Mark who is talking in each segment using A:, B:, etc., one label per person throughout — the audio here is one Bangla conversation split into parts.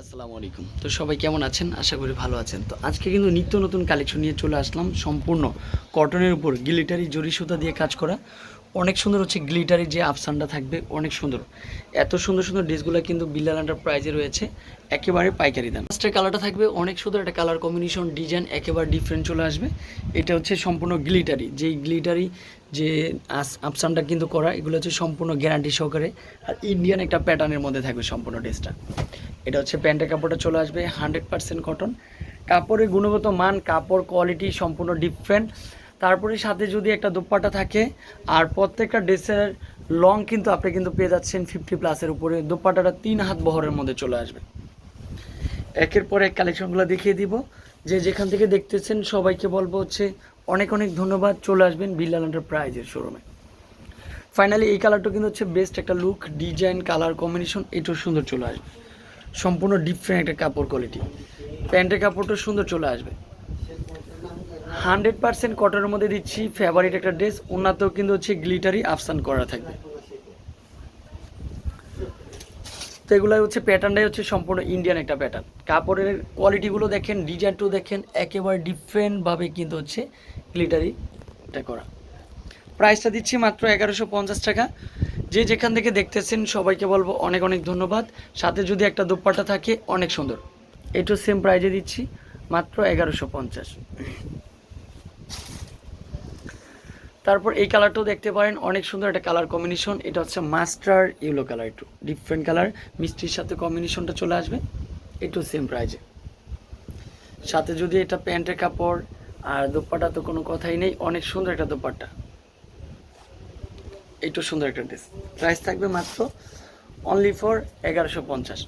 A: আসসালামু আলাইকুম। তো সবাই কেমন আছেন? আশা করি ভালো আছেন। তো আজকে কিন্তু নিত্য নতুন কালেকশন নিয়ে চলে আসলাম। সম্পূর্ণ কটনের উপর গ্লিটারি জরি সুতা দিয়ে কাজ করা। অনেক সুন্দর হচ্ছে গ্লিটারি যে আফসানটা থাকবে, অনেক সুন্দর। এত সুন্দর সুন্দর ড্রেসগুলো কিন্তু বিল্লাল আন্ডার প্রাইজে রয়েছে। একেবারে পাইকারি দাম। ফার্স্টের কালারটা থাকবে অনেক সুন্দর একটা কালার কম্বিনেশন ডিজাইন একেবারে ডিফারেন্ট চলে আসবে। এটা হচ্ছে সম্পূর্ণ গ্লিটারি যেই গ্লিটারি যে আফসানটা কিন্তু করা, এগুলো হচ্ছে সম্পূর্ণ গ্যারান্টি সহকারে। আর ইন্ডিয়ান একটা প্যাটার্নের মধ্যে থাকবে সম্পূর্ণ ড্রেসটা এটা হচ্ছে প্যান্টের কাপড়টা চলে আসবে হান্ড্রেড পার্সেন্ট কটন কাপড়ের গুণগত মান, কাপড় কোয়ালিটি সম্পূর্ণ ডিফারেন্ট তারপরে সাথে যদি একটা দোপাট্টা থাকে, আর প্রত্যেকটা ড্রেসের লং কিন্তু আপনি কিন্তু পেয়ে যাচ্ছেন ফিফটি প্লাসের উপরে। দোপাট্টাটা তিন হাত বহরের মধ্যে চলে আসবে। একের পর এক কালেকশনগুলো দেখিয়ে দিব। যে যেখান থেকে দেখতেছেন, সবাইকে বলব হচ্ছে অনেক অনেক ধন্যবাদ। চলে আসবেন বিল্লাল প্রাইজের শোরুমে ফাইনালি এই কালারটা কিন্তু হচ্ছে বেস্ট একটা লুক ডিজাইন কালার কম্বিনেশন এটাও সুন্দর চলে আসবে। সম্পূর্ণ ডিফারেন্ট একটা কাপড় কোয়ালিটি প্যান্টের কাপড়টা সুন্দর চলে আসবে। হান্ড্রেড পার্সেন্ট কটনের মধ্যে দিচ্ছি ফেভারিট একটা ড্রেস ওনাতেও কিন্তু হচ্ছে গ্লিটারি আফসান করা থাকবে। তো এগুলো হচ্ছে প্যাটার্নটাই হচ্ছে সম্পূর্ণ ইন্ডিয়ান একটা প্যাটার্ন কাপড়ের কোয়ালিটিগুলো দেখেন ডিজাইনটাও দেখেন, একেবারে ডিফারেন্টভাবে কিন্তু হচ্ছে গ্লিটারি এটা করা। প্রাইসটা দিচ্ছি মাত্র এগারোশো পঞ্চাশ টাকা। যে যেখান থেকে দেখতেছেন, সবাইকে বলব অনেক অনেক ধন্যবাদ। সাথে যদি একটা দোপাট্টা থাকে, অনেক সুন্দর। এটাও সেম প্রাইজে দিচ্ছি, মাত্র এগারোশো পঞ্চাশ। তারপর এই কালারটাও দেখতে পারেন, অনেক সুন্দর একটা কালার কম্বিনেশন। এটা হচ্ছে মাস্টার ইয়েলো কালার, একটু ডিফারেন্ট কালার। মিষ্টির সাথে কম্বিনেশনটা চলে আসবে একটু সেম প্রাইজে। সাথে যদি এটা প্যান্টের কাপড়, আর দোপাট্টা তো কোনো কথাই নেই, অনেক সুন্দর একটা দোপাট্টা একটু সুন্দর একটা ড্রেস প্রাইস থাকবে মাত্র অনলি ফর এগারোশো পঞ্চাশ।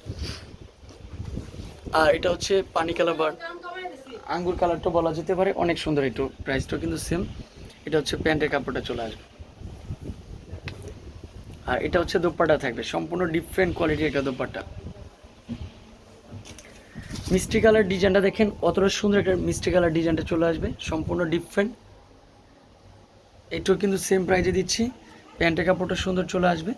A: আর এটা হচ্ছে পানি কালার বার। আঙ্গুর কালারটা বলা যেতে পারে, অনেক সুন্দর একটু প্রাইসটাও কিন্তু সেম এটা হচ্ছে প্যান্টের কাপড়টা চলে আসবে। আর এটা হচ্ছে দোপাট্টা থাকবে, সম্পূর্ণ ডিফারেন্ট কোয়ালিটির একটা দোপাট্টা। মিষ্টি কালার ডিজাইনটা দেখেন, অতটা সুন্দর একটা মিষ্টি কালার ডিজাইনটা চলে আসবে, সম্পূর্ণ ডিফারেন্ট এটাও কিন্তু সেম প্রাইজে দিচ্ছি। প্যান্টের কাপড়টা সুন্দর চলে আসবে।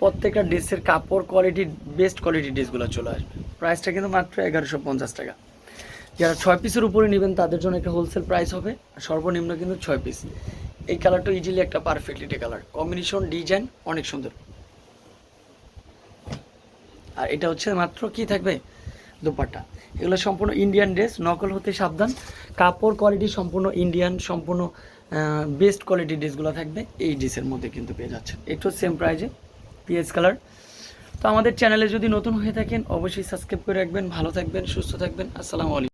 A: প্রত্যেকটা ড্রেসের কাপড় কোয়ালিটি বেস্ট কোয়ালিটির ড্রেসগুলো চলে আসবে। প্রাইসটা কিন্তু মাত্র এগারোশো পঞ্চাশ টাকা। যারা ছয় পিসের উপরে নেবেন, তাদের জন্য একটা হোলসেল প্রাইস হবে। আর সর্বনিম্ন কিন্তু ছয় পিস এই কালারটা ইজিলি একটা পারফেক্টলি কালার কম্বিনেশন ডিজাইন অনেক সুন্দর। আর এটা হচ্ছে মাত্র কি থাকবে? দোপাট্টা। এগুলো সম্পূর্ণ ইন্ডিয়ান ড্রেস নকল হতে সাবধান। কাপড় কোয়ালিটি সম্পূর্ণ ইন্ডিয়ান সম্পূর্ণ বেস্ট কোয়ালিটির ড্রেসগুলো থাকবে এই ড্রেসের মধ্যে কিন্তু পেয়ে যাচ্ছেন। একটু সেম প্রাইজে পিএস কালার তো আমাদের চ্যানেলে যদি নতুন হয়ে থাকেন, অবশ্যই সাবস্ক্রাইব করে রাখবেন, ভালো থাকবেন, সুস্থ থাকবেন। আসসালামু আলাইকুম।